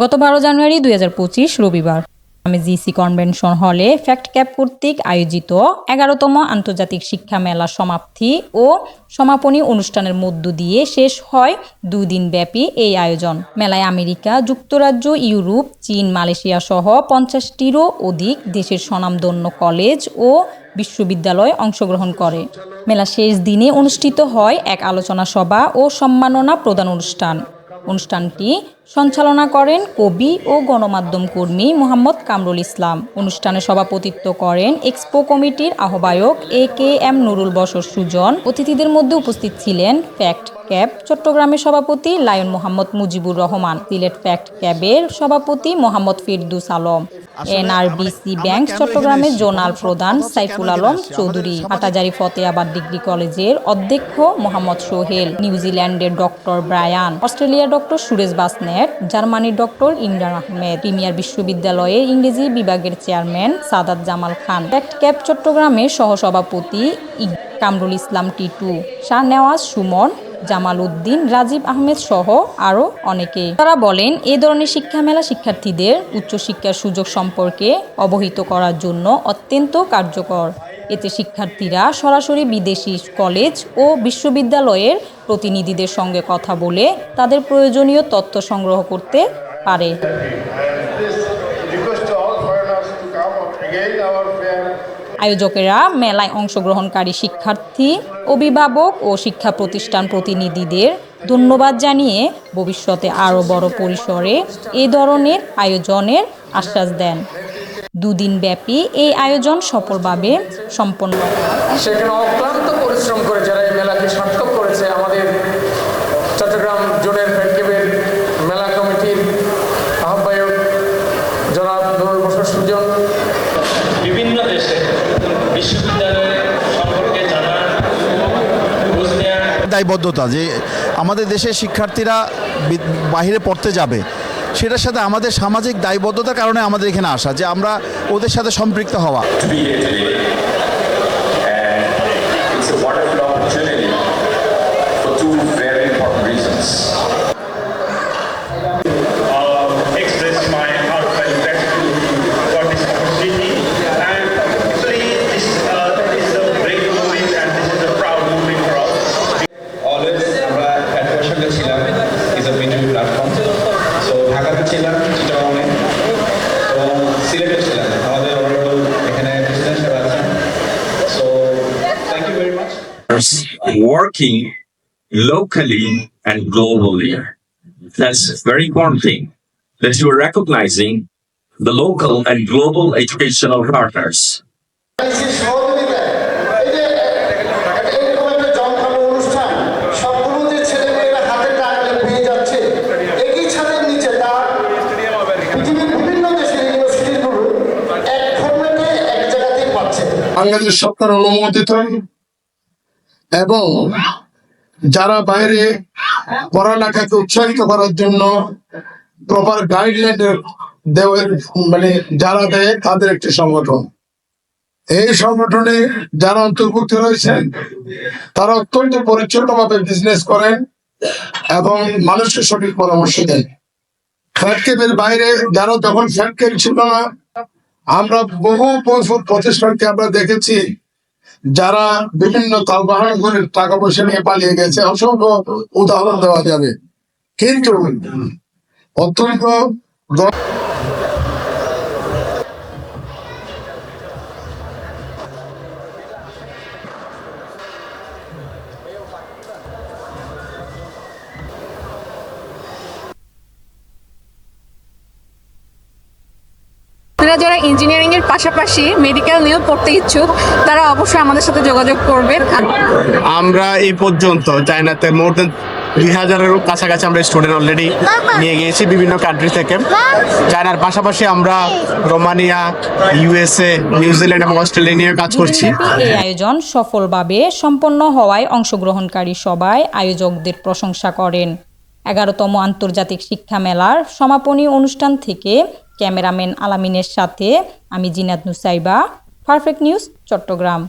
গত বারো জানুয়ারি দুই হাজার পঁচিশ রবিবার। আমি জিসি কনভেনশন হলে ফ্যাক্ট ক্যাপ কর্তৃক আয়োজিত এগারোতম আন্তর্জাতিক শিক্ষা মেলা সমাপ্তি ও সমাপনী অনুষ্ঠানের মধ্য দিয়ে শেষ হয় দুদিন ব্যাপী এই আয়োজন। মেলায় আমেরিকা, যুক্তরাজ্য, ইউরোপ, চীন, মালয়েশিয়া সহ পঞ্চাশটিরও অধিক দেশের স্বনামধন্য কলেজ ও বিশ্ববিদ্যালয় অংশগ্রহণ করে। মেলা শেষ দিনে অনুষ্ঠিত হয় এক আলোচনা সভা ও সম্মাননা প্রদান অনুষ্ঠান। অনুষ্ঠানটি সঞ্চালনা করেন কবি ও গণমাধ্যম কর্মী মোহাম্মদ কামরুল ইসলাম। অনুষ্ঠানে সভাপতিত্ব করেন এক্সপো কমিটির আহ্বায়ক এ কে এম নুরুল বসর সুজন। অতিথিদের মধ্যে উপস্থিত ছিলেন ফ্যাক্ট ক্যাব চট্টগ্রামের সভাপতি লায়ন মোহাম্মদ মুজিবুর রহমান সিলেট ফ্যাক্ট ক্যাবের সভাপতি মোহাম্মদ ফিরদুস আলম এনআরবিসি ব্যাংক চট্টগ্রামের জোনাল প্রধান সাইফুল আলম চৌধুরী হাটাজারি ফতেয়াবাদ ডিগ্রি কলেজের অধ্যক্ষ মোহাম্মদ সোহেল নিউজিল্যান্ডের ডক্টর ব্রায়ান অস্ট্রেলিয়ার ডক্টর সুরেশ বাসনেট জার্মানির ডক্টর ইমরান আহমেদ। প্রিমিয়ার বিশ্ববিদ্যালয়ে ইংরেজি বিভাগের chairman Sadat Jamal Khan. Fact cab চট্টগ্রামের সহসভাপতি কামরুল ইসলাম টিটু শাহনেওয়াজ সুমন, জামাল উদ্দিন, রাজীব আহমেদ সহ আরও অনেকে। তারা বলেন, এ ধরনের শিক্ষা মেলা শিক্ষার্থীদের উচ্চশিক্ষার সুযোগ সম্পর্কে অবহিত করার জন্য অত্যন্ত কার্যকর। এতে শিক্ষার্থীরা সরাসরি বিদেশি কলেজ ও বিশ্ববিদ্যালয়ের প্রতিনিধিদের সঙ্গে কথা বলে তাদের প্রয়োজনীয় তথ্য সংগ্রহ করতে পারে. আয়োজকেরা মেলায় অংশগ্রহণকারী শিক্ষার্থী, অভিভাবক ও শিক্ষা প্রতিষ্ঠান প্রতিনিধিদের ধন্যবাদ জানিয়ে ভবিষ্যতে আরও বড় পরিসরে এ ধরনের আয়োজনের আশ্বাস দেন দুদিন ব্যাপী এই আয়োজন সফলভাবে সম্পন্ন সেখানে অক্লান্ত পরিশ্রম করে যারা এই মেলাকে সার্থক করেছে আমাদের চট্টগ্রাম জোনের ফ্যানকেবের মেলা কমিটির আহ্বায়ক জনাব নুরুল বসর সুজন। বিভিন্ন দেশে বিশ্ববিদ্যালয় সম্পর্কে জানা দায়বদ্ধতা যে আমাদের দেশের শিক্ষার্থীরা বি- বাইরে পড়তে যাবে সেটার সাথে আমাদের সামাজিক দায়বদ্ধতার কারণে আমাদের এখানে আসা, যে আমরা ওদের সাথে সম্পৃক্ত হওয়া। ছিলাম চিটাগংয়ে এবং সিলেটে ছিলাম আমাদের অনারেবল এখানে প্রেসিডেন্ট সাহেব আছেন so thank you very much working locally and globally. That's a very important thing that you are recognizing the local and global educational partners. Bangladesh সরকার অনুমোদিত এবং যারা বাইরে পড়ালেখাকে উৎসাহিত করার জন্য প্রপার গাইডলাইন দেওয়ার মানে যারা দেয় তাদের একটি সংগঠন। এই সংগঠনে যারা অন্তর্ভুক্ত রয়েছেন, তারা অত্যন্ত পরিচ্ছন্নভাবে বিজনেস করেন এবং মানুষকে সঠিক পরামর্শ দেন। ফ্যাটকেপের বাইরে যারা তখন ফ্যাটকেপ ছিল না আমরা বহু প্রতিষ্ঠানকে আমরা দেখেছি, যারা বিভিন্ন তালবাহান করে টাকা পয়সা নিয়ে পালিয়ে গেছে। অসংখ্য উদাহরণ দেওয়া যাবে। কিন্তু অত্যন্ত আপনারা যারা ইঞ্জিনিয়ারিং এর পাশাপাশি মেডিকেল নিয়েও পড়তে ইচ্ছুক তারা অবশ্যই আমাদের সাথে যোগাযোগ করবেন। আমরা এই পর্যন্ত চায়নাতে মোর দেন দুই হাজারেরও কাছাকাছি আমরা স্টুডেন্ট অলরেডি নিয়ে গিয়েছি বিভিন্ন কান্ট্রি থেকে। চায়নার পাশাপাশি আমরা রোমানিয়া ইউএসএ নিউজিল্যান্ড এবং অস্ট্রেলিয়া নিয়ে কাজ করছি। এই আয়োজন সফলভাবে সম্পন্ন হওয়ায় অংশগ্রহণকারী সবাই আয়োজকদের প্রশংসা করেন। এগারোতম আন্তর্জাতিক শিক্ষা মেলার সমাপনী অনুষ্ঠান থেকে ক্যামেরাম্যান আলামিনের সাথে আমি জিনাত নুসাইবা পারফেক্ট নিউজ চট্টগ্রাম।